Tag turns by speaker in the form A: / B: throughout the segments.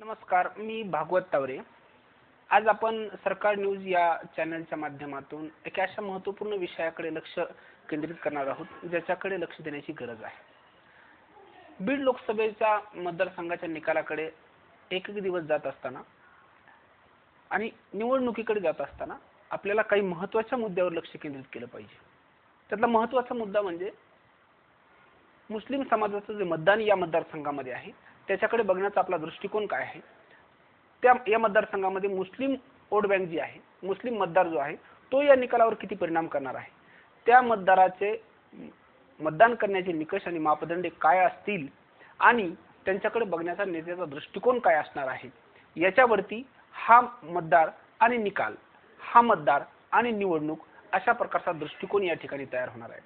A: नमस्कार मी भागवत तावरे. आज आपण सरकार न्यूज या चॅनलच्या माध्यमातून एका अशा महत्त्वपूर्ण विषयाकडे लक्ष केंद्रित करणार आहोत ज्याच्याकडे लक्ष देण्याची गरज आहे. बीड लोकसभेच्या मतदारसंघाच्या निकालाकडे एक एक दिवस जात असताना आणि निवडणुकीकडे जात असताना आपल्याला काही महत्त्वाच्या मुद्द्यावर लक्ष केंद्रित केलं पाहिजे. त्यातला महत्त्वाचा मुद्दा म्हणजे मुस्लिम समाजाचं जे मतदान या मतदारसंघामध्ये आहे त्याच्याकडे बघण्याचा आपला दृष्टिकोन काय आहे? त्या या मतदारसंघामध्ये मुस्लिम वोट बँक जी आहे मुस्लिम मतदार जो आहे तो या निकालावर किती परिणाम करणार आहे? त्या मतदाराचे मतदान करण्याचे निकष आणि मापदंड काय असतील? आणि त्यांच्याकडे बघण्याचा नेत्याचा दृष्टिकोन काय असणार आहे? याच्यावरती हा मतदार आणि निकाल हा मतदार आणि निवडणूक अशा प्रकारचा दृष्टिकोन या ठिकाणी तयार होणार आहे.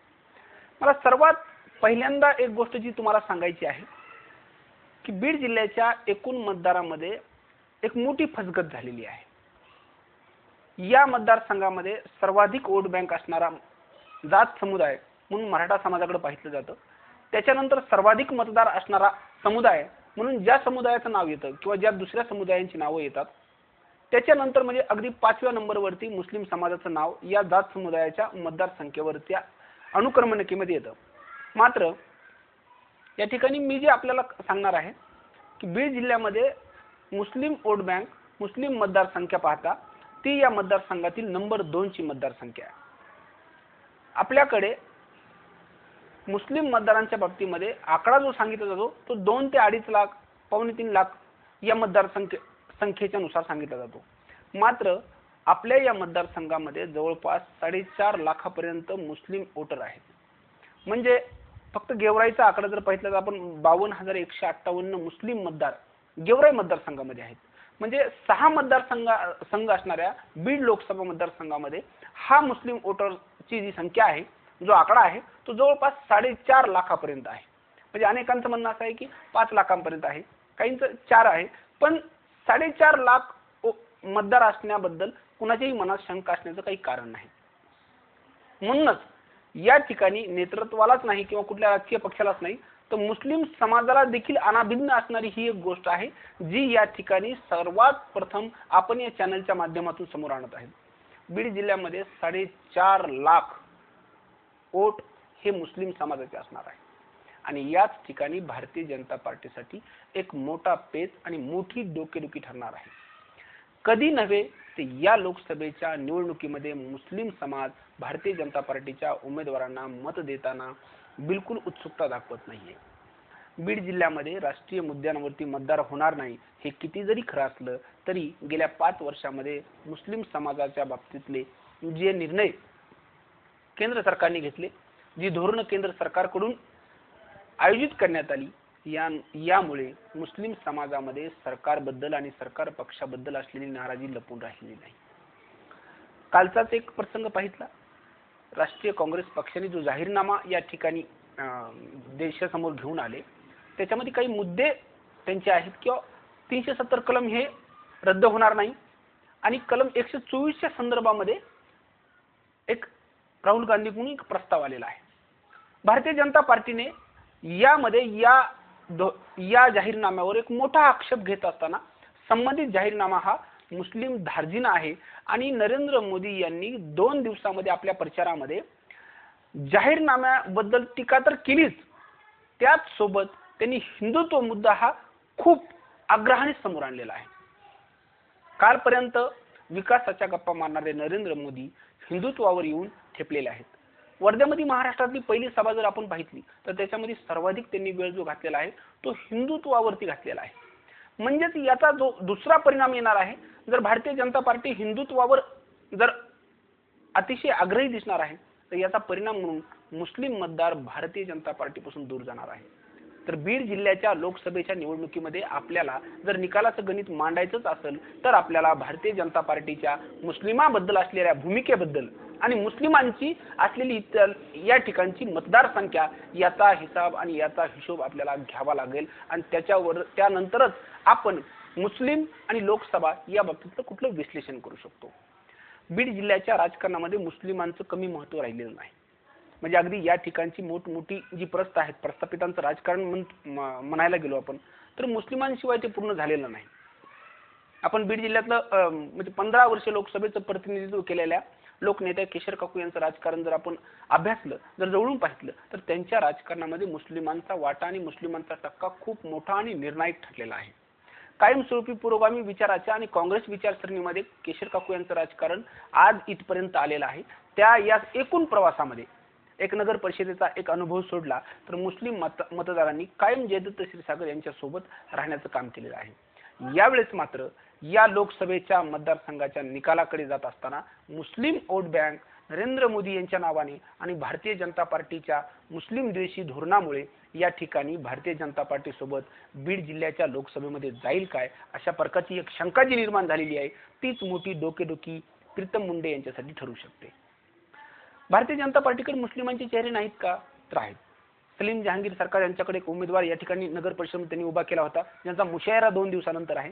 A: मला सर्वात पहिल्यांदा एक गोष्ट जी तुम्हाला सांगायची आहे की बीड जिल्ह्याच्या एकूण मतदारामध्ये एक मोठी फसगत झालेली आहे. या मतदारसंघामध्ये सर्वाधिक वोट बँक असणारा जात समुदाय म्हणून मराठा समाजाकडे पाहिलं जातं. त्याच्यानंतर सर्वाधिक मतदार असणारा समुदाय म्हणून ज्या समुदायाचं नाव येतं किंवा ज्या दुसऱ्या समुदायांची नावं येतात त्याच्यानंतर म्हणजे अगदी पाचव्या नंबरवरती मुस्लिम समाजाचं नाव या जात समुदायाच्या मतदारसंख्येवरती अनुक्रमणिकेमध्ये येतं. मात्र या ठिकाणी मी जे आपल्याला सांगणार आहे की बीड जिल्ह्यामध्ये मुस्लिम वोट बँक मुस्लिम मतदारसंख्या पाहता ती या मतदारसंघातील नंबर दोनची मतदारसंख्या आहे. आपल्याकडे मुस्लिम मतदारांच्या बाबतीमध्ये आकडा जो सांगितला जातो तो दोन ते अडीच लाख पावणे तीन लाख या मतदारसंख्ये संख्येच्या नुसार सांगितला जातो. मात्र आपल्या या मतदारसंघामध्ये जवळपास साडेचार लाखापर्यंत मुस्लिम वोटर आहेत. म्हणजे फक्त गेवराईचा आकडा जर पाहितला तर आपण बावन्न हजार एकशे अठ्ठावन्न मुस्लिम मतदार गेवराई मतदारसंघामध्ये आहेत. म्हणजे सहा मतदारसंघ संघ असणाऱ्या बीड लोकसभा मतदारसंघामध्ये हा मुस्लिम वोटरची जी संख्या आहे जो आकडा आहे तो जवळपास साडेचार लाखापर्यंत आहे. म्हणजे अनेकांचं म्हणणं असं आहे की पाच लाखांपर्यंत आहे. काहींचं चार आहे. पण साडेचार लाख मतदार असण्याबद्दल कुणाच्याही मनात शंका असण्याचं काही कारण नाही. म्हणूनच या ठिकाणी नेतृत्वालाच नाही किंवा कुठल्या राजकीय पक्षालाच नाही तर मुस्लिम समाजाला देखील अनाभिन्न असणारी ही एक गोष्ट आहे जी या ठिकाणी सर्वात प्रथम आपण या चॅनलच्या माध्यमातून समोर आणत आहे. बीड जिल्ह्यामध्ये साडेचार लाख वोट हे मुस्लिम समाजाचे असणार आहे. आणि याच ठिकाणी भारतीय जनता पार्टीसाठी एक मोठा पेच आणि मोठी डोकेदुखी ठरणार आहे. कधी नव्हे ते या लोकसभेच्या निवडणुकीमध्ये मुस्लिम समाज भारतीय जनता पार्टीच्या उमेदवारांना मत देताना बिलकुल उत्सुकता दाखवत नाहीये. बीड जिल्ह्यामध्ये राष्ट्रीय मुद्द्यांवरती मतदार होणार नाही हे किती जरी खरं असलं तरी गेल्या पाच वर्षामध्ये मुस्लिम समाजाच्या बाबतीतले जे निर्णय केंद्र सरकारने घेतले जी धोरणं केंद्र सरकारकडून आयोजित करण्यात आली या यामुळे मुस्लिम समाजामध्ये सरकारबद्दल आणि सरकार पक्षाबद्दल असलेली नाराजी लपून राहिलेली नाही. कालचाच एक प्रसंग पाहितला. राष्ट्रीय काँग्रेस पक्षाने जो जाहीरनामा या ठिकाणी देशासमोर घेऊन आले त्याच्यामध्ये काही मुद्दे त्यांचे आहेत किंवा तीनशे सत्तर कलम हे रद्द होणार नाही. आणि कलम एकशे चोवीसच्या संदर्भामध्ये एक राहुल गांधीकडून एक प्रस्ताव आलेला आहे. भारतीय जनता पार्टीने यामध्ये या या जाहीरनाम्यावर एक मोठा आक्षेप घेत असताना संबंधित जाहीरनामा हा मुस्लिम धार्जिन आहे. आणि नरेंद्र मोदी यांनी दोन दिवसामध्ये आपल्या प्रचारामध्ये जाहीरनाम्याबद्दल टीका तर केलीच. त्याच सोबत त्यांनी हिंदुत्व मुद्दा हा खूप आग्रहाने समोर आणलेला आहे. कालपर्यंत विकासाच्या गप्पा मारणारे नरेंद्र मोदी हिंदुत्वावर येऊन ठेपलेले आहेत. वर्ध्यामध्ये महाराष्ट्रातली पहिली सभा जर आपण पाहितली तर त्याच्यामध्ये सर्वाधिक त्यांनी वेळ जो घातलेला आहे तो हिंदुत्वावरती घातलेला आहे. म्हणजेच याचा जो दुसरा परिणाम येणार आहे जर भारतीय जनता पार्टी हिंदुत्वावर जर अतिशय आग्रही दिसणार आहे तर याचा परिणाम म्हणून मुस्लिम मतदार भारतीय जनता पार्टीपासून दूर जाणार आहे. तर बीड जिल्ह्याच्या लोकसभेच्या निवडणुकीमध्ये आपल्याला जर निकालाचं गणित मांडायचंच असेल तर आपल्याला भारतीय जनता पार्टीच्या मुस्लिमाबद्दल असलेल्या भूमिकेबद्दल आणि मुस्लिमांची असलेली इतर या ठिकाणची मतदारसंख्या याचा हिसाब आणि याचा हिशोब आपल्याला घ्यावा लागेल. आणि त्याच्यावर त्यानंतरच आपण मुस्लिम आणि लोकसभा या बाबतीतलं कुठलं विश्लेषण करू शकतो? बीड जिल्ह्याच्या राजकारणामध्ये मुस्लिमांचं कमी महत्त्व राहिलेलं नाही. म्हणजे अगदी या ठिकाणची मोठमोठी जी प्रस्थ आहेत प्रस्थापितांचं राजकारण म्हणायला गेलो आपण तर मुस्लिमांशिवाय ते पूर्ण झालेलं नाही. आपण बीड जिल्ह्यातलं म्हणजे पंधरा वर्ष लोकसभेचं प्रतिनिधित्व केलेल्या लोकनेत्या केशर काकू यांचं राजकारण जर आपण अभ्यासलं जर जवळून पाहिलं तर त्यांच्या राजकारणामध्ये मुस्लिमांचा वाटा आणि मुस्लिमांचा टक्का खूप मोठा आणि निर्णायक ठरलेला आहे. कायमस्वरूपी पुरोगामी विचाराच्या आणि काँग्रेस विचारसरणीमध्ये केशर काकू यांचं राजकारण आज इथपर्यंत आलेलं आहे. त्या या एकूण प्रवासामध्ये एक नगर परिषदेचा एक अनुभव सोडला तर मुस्लिम मत मतदारांनी कायम जयदत्त क्षीरसागर यांच्यासोबत राहण्याचं काम केलेलं आहे. यावेळेस मात्र या लोकसभेच्या मतदारसंघाच्या निकालाकडे जात असताना Muslim vote bank Narendra Modi यांच्या नावाने आणि भारतीय जनता पार्टीच्या मुस्लिम द्वेषी धोरणामुळे या ठिकाणी भारतीय जनता पार्टी सोबत बीड जिल्ह्याच्या लोकसभेमध्ये जाईल काय अशा प्रकारची एक शंका जी निर्माण झालेली आहे तीच मोठी डोकेडोकी प्रीतम मुंडे यांच्यासाठी ठरू शकते. भारतीय जनता पार्टीकडे मुस्लिमांचे चेहरे नाहीत का? तर आहेत. सलीम जहांगीर सरकार यांच्याकडे एक उमेदवार या ठिकाणी नगर परिषद त्यांनी उभा केला होता ज्यांचा मुशायरा दोन दिवसानंतर आहे.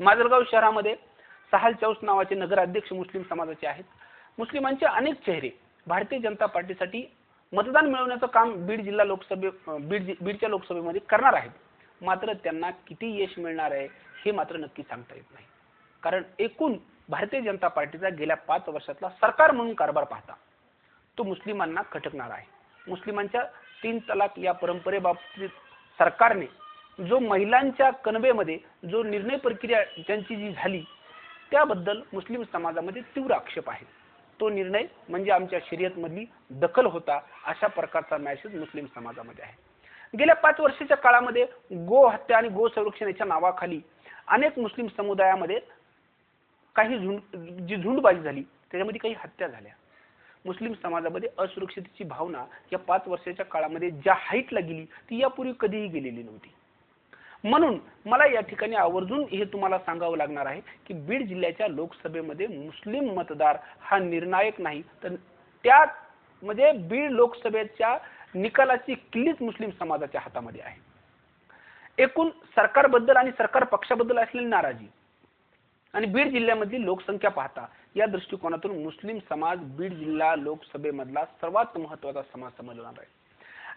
A: माजलगाव शहरामध्ये सहाल चौस नावाचे नगराध्यक्ष मुस्लिम समाजाचे आहेत. मुस्लिमांचे अनेक चेहरे भारतीय जनता पार्टीसाठी मतदान मिळवण्याचं काम बीड जिल्हा लोकसभे बीड बीडच्या लोकसभेमध्ये करणार आहेत. मात्र त्यांना किती यश मिळणार आहे हे मात्र नक्की सांगता येत नाही. कारण एकूण भारतीय जनता पार्टीचा गेल्या पाच वर्षातला सरकार म्हणून कारभार पाहता तो मुस्लिमांना खटकणार आहे. मुस्लिमांच्या तीन तलाक या परंपरेबाबतीत सरकारने जो महिलांच्या कणबेमध्ये जो निर्णय प्रक्रिया त्यांची जी झाली त्याबद्दल मुस्लिम समाजामध्ये तीव्र आक्षेप आहे. तो निर्णय म्हणजे आमच्या शर्यतमधली दखल होता अशा प्रकारचा मॅसेज मुस्लिम समाजामध्ये आहे. गेल्या पाच वर्षाच्या काळामध्ये गो हत्या आणि गो संरक्षण याच्या नावाखाली अनेक मुस्लिम समुदायामध्ये काही झुंड जी झुंडबाजी झाली त्याच्यामध्ये काही हत्या झाल्या. मुस्लिम समाजामध्ये असुरक्षिततेची भावना या पाच वर्षाच्या काळामध्ये ज्या हाईटला गेली ती यापूर्वी कधीही गेलेली नव्हती. म्हणून मला या ठिकाणी आवर्जून हे तुम्हाला सांगावं लागणार आहे की बीड जिल्ह्याच्या लोकसभेमध्ये मुस्लिम मतदार हा निर्णायक नाही. तर त्या म्हणजे बीड लोकसभेच्या निकालाची किल्लीच मुस्लिम समाजाच्या हातामध्ये आहे. एकूण सरकारबद्दल आणि सरकार पक्षाबद्दल असलेली नाराजी आणि बीड जिल्ह्यामधली लोकसंख्या पाहता या दृष्टिकोनातून मुस्लिम समाज बीड जिल्हा लोकसभेमधला सर्वात महत्त्वाचा समाज समजणार आहे.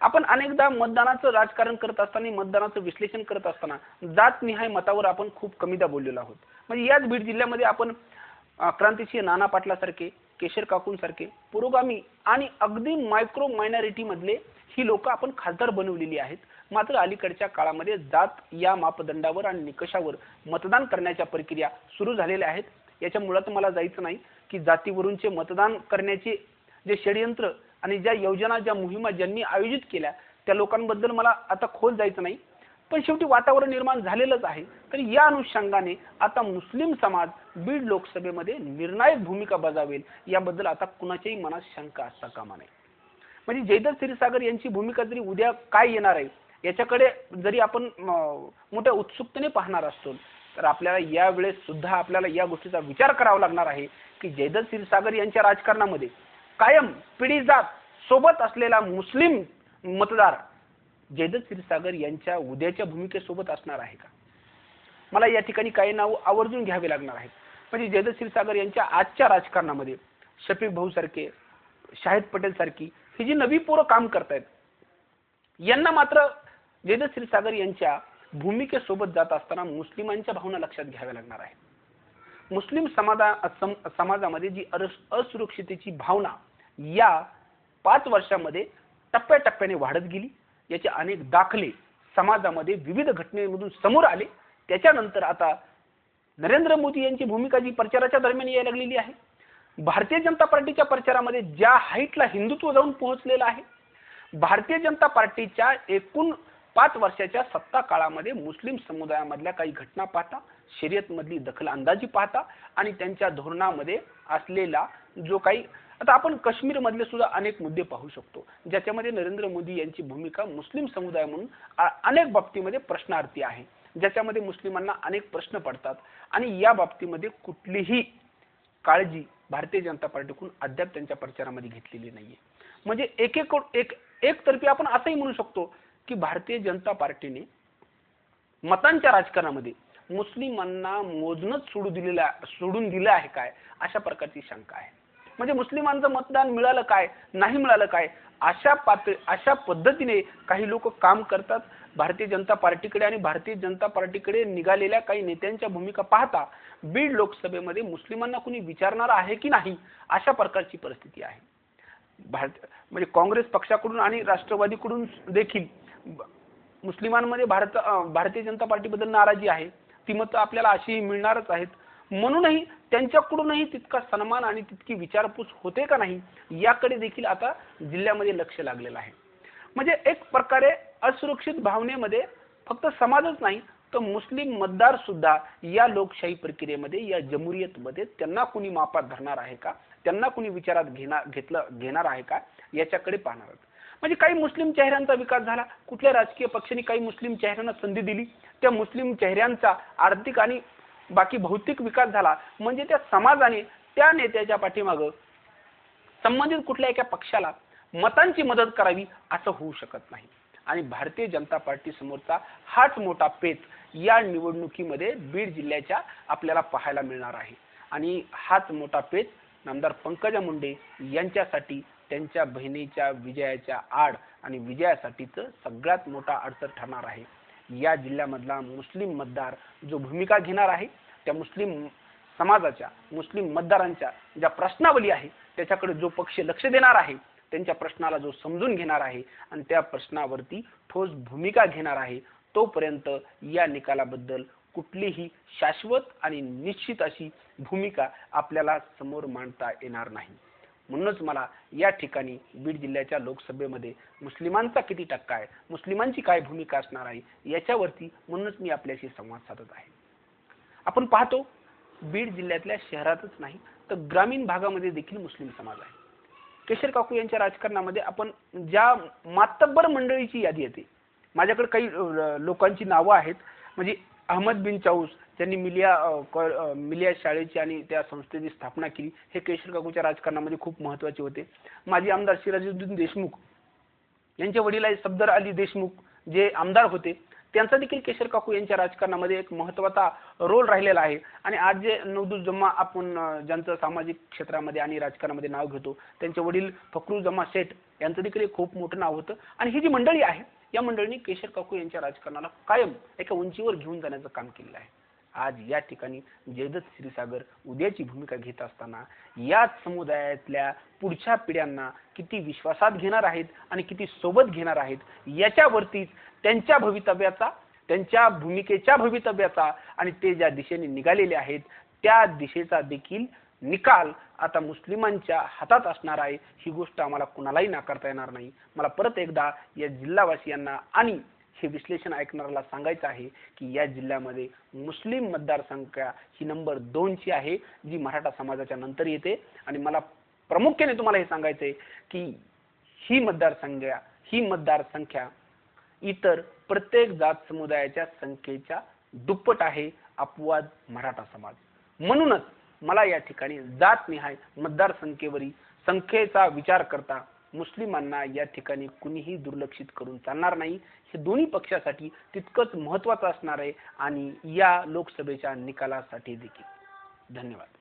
A: आपण अनेकदा मतदानाचं राजकारण करत असताना मतदानाचं विश्लेषण करत असताना जातनिहाय मतावर आपण खूप कमीदा बोललेलो आहोत. म्हणजे याच बीड जिल्ह्यामध्ये आपण अं, क्रांतिसिंह नाना पाटलासारखे केशर काकूंसारखे पुरोगामी आणि अगदी मायक्रो मायनॉरिटी मधले ही लोक आपण खासदार बनवलेली आहेत. मात्र अलीकडच्या काळामध्ये जात या मापदंडावर आणि निकषावर मतदान करण्याच्या प्रक्रिया सुरू झालेल्या आहेत. याच्या मुळात मला जायचं नाही की जातीवरूनचे मतदान करण्याचे जे षडयंत्र आणि ज्या योजना ज्या मोहिमा ज्यांनी आयोजित केल्या त्या लोकांबद्दल मला आता खोल जायचं नाही. पण शेवटी वातावरण निर्माण झालेलंच आहे. तर या अनुषंगाने आता मुस्लिम समाज बीड लोकसभेमध्ये निर्णायक भूमिका बजावेल याबद्दल आता कुणाच्याही मनात शंका असता कामा नये. म्हणजे जयदत्त क्षीरसागर यांची भूमिका जरी उद्या काय येणार आहे याच्याकडे जरी आपण मोठ्या उत्सुकतेने पाहणार असतो तर आपल्याला यावेळेस सुद्धा आपल्याला या गोष्टीचा विचार करावा लागणार आहे की जयदत्त क्षीरसागर यांच्या राजकारणामध्ये कायम पिढी जात सोबत असलेला मुस्लिम मतदार जयदत्त क्षीरसागर यांच्या उद्याच्या भूमिकेसोबत असणार आहे का? मला या ठिकाणी काही नाव आवर्जून घ्यावे लागणार आहेत. म्हणजे जयदत्त क्षीरसागर यांच्या आजच्या राजकारणामध्ये शफीक भाऊ सारखे शाहिद पटेल सारखी ही जी नवी पोरं काम करतायत यांना मात्र जयदत्त क्षीरसागर यांच्या भूमिकेसोबत जात असताना मुस्लिमांच्या भावना लक्षात घ्याव्या लागणार आहे मुस्लिम समाजा सम, समाजामध्ये जी असुरक्षितेची भावना या पाच वर्षामध्ये टप्प्याटप्प्याने वाढत गेली. याचे अनेक दाखले समाजामध्ये विविध घटनेमधून समोर आले. त्याच्यानंतर आता नरेंद्र मोदी यांची भूमिका जी प्रचाराच्या दरम्यान यायला लागलेली आहे. भारतीय जनता पार्टीच्या प्रचारामध्ये ज्या हाईटला हिंदुत्व जाऊन पोहोचलेलं आहे भारतीय जनता पार्टीच्या एकूण पाच वर्षाच्या सत्ता काळामध्ये मुस्लिम समुदायामधल्या काही घटना पाहता शर्यतमधली दखल अंदाजी पाहता आणि त्यांच्या धोरणामध्ये असलेला जो काही आता आपण काश्मीरमधले सुद्धा अनेक मुद्दे पाहू शकतो ज्याच्यामध्ये नरेंद्र मोदी यांची भूमिका मुस्लिम समुदाय म्हणून अनेक बाबतीमध्ये प्रश्नार्थी आहे ज्याच्यामध्ये मुस्लिमांना अनेक प्रश्न पडतात आणि या बाबतीमध्ये कुठलीही काळजी भारतीय जनता पार्टीकडून अद्याप त्यांच्या प्रचारामध्ये घेतलेली नाहीये. म्हणजे एक एक एक एकतर्फी आपण असंही म्हणू शकतो की भारतीय जनता पार्टीने मतांच्या राजकारणामध्ये मुस्लिमांना मोजणंच सोडू दिलेलं आहे- सोडून दिलं आहे काय अशा प्रकारची शंका आहे. म्हणजे मुस्लिमांचं मतदान मिळालं काय? नाही मिळालं काय? अशा पातळी अशा पद्धतीने काही लोक काम करतात. भारतीय जनता पार्टीकडे आणि भारतीय जनता पार्टीकडे निघालेल्या काही नेत्यांच्या भूमिका पाहता बीड लोकसभेमध्ये मुस्लिमांना कुणी विचारणार आहे की नाही? अशा प्रकारची परिस्थिती आहे. भारत म्हणजे काँग्रेस पक्षाकडून आणि राष्ट्रवादीकडून देखील मुस्लिमांमध्ये भारत भारतीय जनता पार्टीबद्दल नाराजी आहे. ती मतं आपल्याला अशीही मिळणारच आहेत. म्हणूनही त्यांच्याकडूनही तितका सन्मान आणि तितकी विचारपूस होते का नाही याकडे देखील आता जिल्ह्यामध्ये लक्ष लागलेलं आहे. म्हणजे एक प्रकारे असुरक्षित भावनेमध्ये फक्त समाजच नाही तर मुस्लिम मतदार सुद्धा या लोकशाही प्रक्रियेमध्ये या जमुरियतमध्ये त्यांना कुणी मापात धरणार आहे का? त्यांना कुणी विचारात घेणार घेतलं घेणार आहे का? याच्याकडे पाहणार म्हणजे काही मुस्लिम चेहऱ्यांचा विकास झाला. कुठल्या राजकीय पक्षांनी काही मुस्लिम चेहऱ्यांना संधी दिली? त्या मुस्लिम चेहऱ्यांचा आर्थिक आणि बाकी भौतिक विकास झाला म्हणजे त्या समाजाने त्या नेत्याच्या पाठीमागं संबंधित कुठल्या एका पक्षाला मतांची मदत करावी असं होऊ शकत नाही. आणि भारतीय जनता पार्टी समोरचा हाच मोठा पेच या निवडणुकीमध्ये बीड जिल्ह्याच्या आपल्याला पाहायला मिळणार आहे. आणि हाच मोठा पेच नामदार पंकजा मुंडे यांच्यासाठी त्यांच्या बहिणीच्या विजयाच्या आड आणि विजयासाठीचं सगळ्यात मोठा अडचण ठरणार आहे. या जिल्ह्यामधला मुस्लिम मतदार जो भूमिका घेणार आहे त्या मुस्लिम समाजाच्या मुस्लिम मतदारांच्या ज्या प्रश्नावली आहे त्याच्याकडे जो पक्ष लक्ष देणार आहे त्यांच्या प्रश्नाला जो समजून घेणार आहे आणि त्या प्रश्नावरती ठोस भूमिका घेणार आहे तोपर्यंत या निकालाबद्दल कुठलीही शाश्वत आणि निश्चित अशी भूमिका आपल्याला समोर मांडता येणार नाही. म्हणूनच मला या ठिकाणी बीड जिल्ह्याच्या लोकसभेमध्ये मुस्लिमांचा किती टक्का आहे मुस्लिमांची काय भूमिका असणार आहे याच्यावरती म्हणूनच मी आपल्याशी संवाद साधत आहे. आपण पाहतो बीड जिल्ह्यातल्या शहरातच नाही तर ग्रामीण भागामध्ये देखील मुस्लिम समाज आहे. केशर काकू यांच्या राजकारणामध्ये आपण ज्या मातब्बर मंडळीची यादी येते माझ्याकडे काही लोकांची नावं आहेत म्हणजे अहमद बिन चाऊस ज्यांनी मिलिया मिलिया शाळेची आणि त्या संस्थेची स्थापना केली. हे केशर काकूच्या राजकारणामध्ये खूप महत्त्वाचे होते. माजी आमदार सिराजुद्दीन देशमुख यांचे वडील आहे सफदर अली देशमुख जे आमदार होते त्यांचा देखील केशर काकू यांच्या राजकारणामध्ये एक महत्त्वाचा रोल राहिलेला आहे. आणि आज जे नवदूत जम्मा आपण ज्यांचं सामाजिक क्षेत्रामध्ये आणि राजकारणामध्ये नाव घेतो त्यांचे वडील फकरू जम्मा शेठ यांचं देखील एक खूप मोठं नाव होतं. आणि ही जी मंडळी आहे या मंडळींनी केशर काकू यांच्या राजकारणाला कायम एका उंचीवर घेऊन जाण्याचं काम केलेलं आहे. आज या ठिकाणी जयदत्त श्रीसागर उद्याची भूमिका घेत असताना याच समुदायातल्या पुढच्या पिढ्यांना किती विश्वासात घेणार आहेत आणि किती सोबत घेणार आहेत याच्यावरतीच त्यांच्या भवितव्याचा त्यांच्या भूमिकेच्या भवितव्याचा आणि ते ज्या दिशेने निघालेले आहेत त्या दिशेचा देखील निकाल आता मुस्लिमांच्या हातात असणार आहे ही गोष्ट आम्हाला कुणालाही नाकारता येणार नाही. मला परत एकदा या जिल्हावासियांना आणि हे विश्लेषण ऐकणाऱ्याला सांगायचं आहे की या जिल्ह्यामध्ये मुस्लिम मतदारसंख्या ही नंबर दोनची आहे जी मराठा समाजाच्या नंतर येते. आणि मला प्रामुख्याने तुम्हाला हे सांगायचं आहे की ही मतदारसंख्या ही मतदारसंख्या इतर प्रत्येक जात समुदायाच्या संख्येच्या दुप्पट आहे अपवाद मराठा समाज. म्हणूनच मला या ठिकाणी जात जातनिहाय मतदारसंख्येवरील संख्येचा विचार करता मुस्लिमांना या ठिकाणी कुणीही दुर्लक्षित करून चालणार नाही. हे दोन्ही पक्षासाठी तितकंच महत्वाचं असणार आहे आणि या लोकसभेच्या निकालासाठी देखील. धन्यवाद.